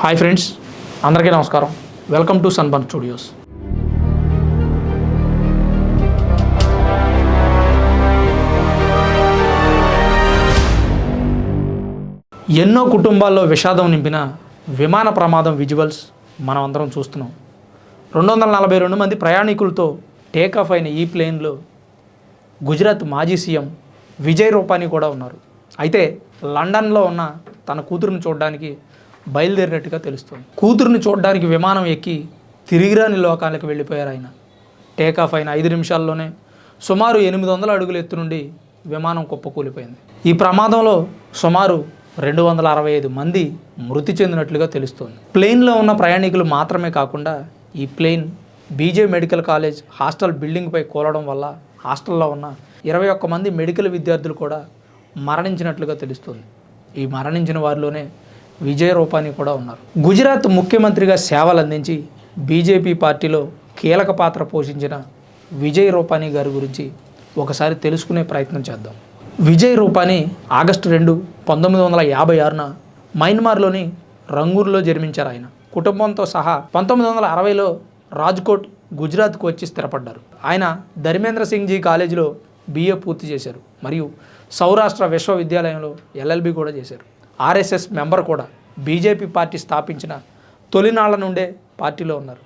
Hi friends అందరికీ నమస్కారం. Welcome to sunburn studios ఎన్నో కుటుంబాల్లో విషాదం నింపిన విమాన ప్రమాదం విజువల్స్ మనం అందరం చూస్తున్నాం. రెండు వందల నలభై రెండు మంది ప్రయాణికులతో టేకాఫ్ అయిన ఈ ప్లేన్లో గుజరాత్ మాజీ సీఎం విజయ్ రూపానీ కూడా ఉన్నారు. అయితే లండన్లో ఉన్న తన కూతురును చూడడానికి బయలుదేరినట్టుగా తెలుస్తుంది. కూతురుని చూడడానికి విమానం ఎక్కి తిరిగిరాని లోకాలకు వెళ్ళిపోయారు ఆయన. టేకాఫ్ అయిన ఐదు నిమిషాల్లోనే సుమారు ఎనిమిది వందల అడుగుల ఎత్తు నుండి విమానం కుప్పకూలిపోయింది. ఈ ప్రమాదంలో సుమారు రెండు వందల అరవై ఐదు మంది మృతి చెందినట్లుగా తెలుస్తోంది. ప్లేన్లో ఉన్న ప్రయాణికులు మాత్రమే కాకుండా ఈ plane BJ medical college hostel బిల్డింగ్పై కూలడం వల్ల హాస్టల్లో ఉన్న ఇరవై ఒక్క మంది మెడికల్ విద్యార్థులు కూడా మరణించినట్లుగా తెలుస్తుంది. ఈ మరణించిన వారిలోనే విజయ్ రూపానీ కూడా ఉన్నారు. గుజరాత్ ముఖ్యమంత్రిగా సేవలు అందించి బీజేపీ పార్టీలో కీలక పాత్ర పోషించిన విజయ్ రూపానీ గారి గురించి ఒకసారి తెలుసుకునే ప్రయత్నం చేద్దాం. విజయ్ రూపానీ ఆగస్టు రెండు పంతొమ్మిది వందల యాభై ఆరున మయన్మార్లోని రంగూర్లో జన్మించారు ఆయన. కుటుంబంతో సహా పంతొమ్మిది వందల అరవైలో రాజ్కోట్ గుజరాత్కు వచ్చి స్థిరపడ్డారు. ఆయన ధర్మేంద్ర సింగ్ జీ కాలేజీలో బీఏ పూర్తి చేశారు. మరియు సౌరాష్ట్ర విశ్వవిద్యాలయంలో ఎల్ఎల్బి కూడా చేశారు. ఆర్ఎస్ఎస్ మెంబర్ కూడా బీజేపీ పార్టీ స్థాపించిన తొలినాళ్ళ నుండే పార్టీలో ఉన్నారు.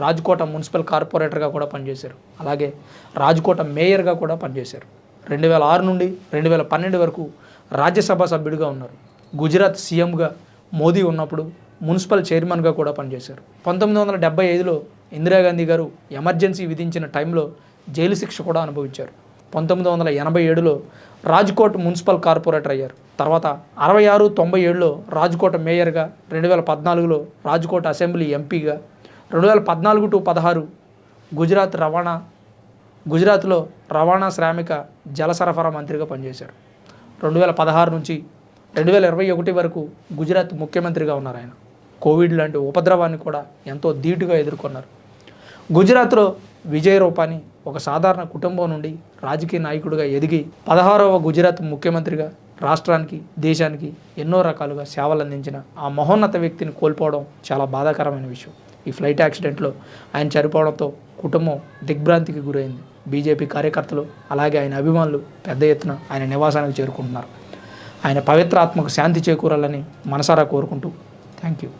రాజ్కోట మున్సిపల్ కార్పొరేటర్గా కూడా పనిచేశారు. అలాగే రాజ్కోట మేయర్గా కూడా పనిచేశారు. రెండు వేల ఆరు నుండి రెండు వేల పన్నెండు వరకు రాజ్యసభ సభ్యుడిగా ఉన్నారు. గుజరాత్ సీఎంగా మోదీ ఉన్నప్పుడు మున్సిపల్ చైర్మన్గా కూడా పనిచేశారు. పంతొమ్మిది వందల డెబ్బై ఐదులో ఇందిరాగాంధీ గారు ఎమర్జెన్సీ విధించిన టైంలో జైలు శిక్ష కూడా అనుభవించారు. పంతొమ్మిది వందల ఎనభై ఏడులో రాజ్కోట్ మున్సిపల్ కార్పొరేటర్ అయ్యారు. తర్వాత అరవై ఆరు తొంభై ఏడులో రాజ్కోట మేయర్గా రెండు వేల పద్నాలుగులో రాజ్కోట్ అసెంబ్లీ ఎంపీగా రెండు వేల పద్నాలుగు టు పదహారు గుజరాత్ రవాణా గుజరాత్లో రవాణా శ్రామిక జల సరఫరా మంత్రిగా పనిచేశారు. రెండు వేల పదహారు నుంచి రెండు వేల ఇరవై ఒకటి వరకు గుజరాత్ ముఖ్యమంత్రిగా ఉన్నారు ఆయన. కోవిడ్ లాంటి ఉపద్రవాన్ని కూడా ఎంతో ధీటుగా ఎదుర్కొన్నారు. గుజరాత్లో విజయ రూపానీ ఒక సాధారణ కుటుంబం నుండి రాజకీయ నాయకుడిగా ఎదిగి పదహారవ గుజరాత్ ముఖ్యమంత్రిగా రాష్ట్రానికి దేశానికి ఎన్నో రకాలుగా సేవలు అందించిన ఆ మహోన్నత వ్యక్తిని కోల్పోవడం చాలా బాధాకరమైన విషయం. ఈ ఫ్లైట్ యాక్సిడెంట్లో ఆయన చనిపోవడంతో కుటుంబం దిగ్భ్రాంతికి గురైంది. బీజేపీ కార్యకర్తలు అలాగే ఆయన అభిమానులు పెద్ద ఎత్తున ఆయన నివాసానికి చేరుకుంటున్నారు. ఆయన పవిత్ర ఆత్మకు శాంతి చేకూరాలని మనసారా కోరుకుంటూ థ్యాంక్ యూ.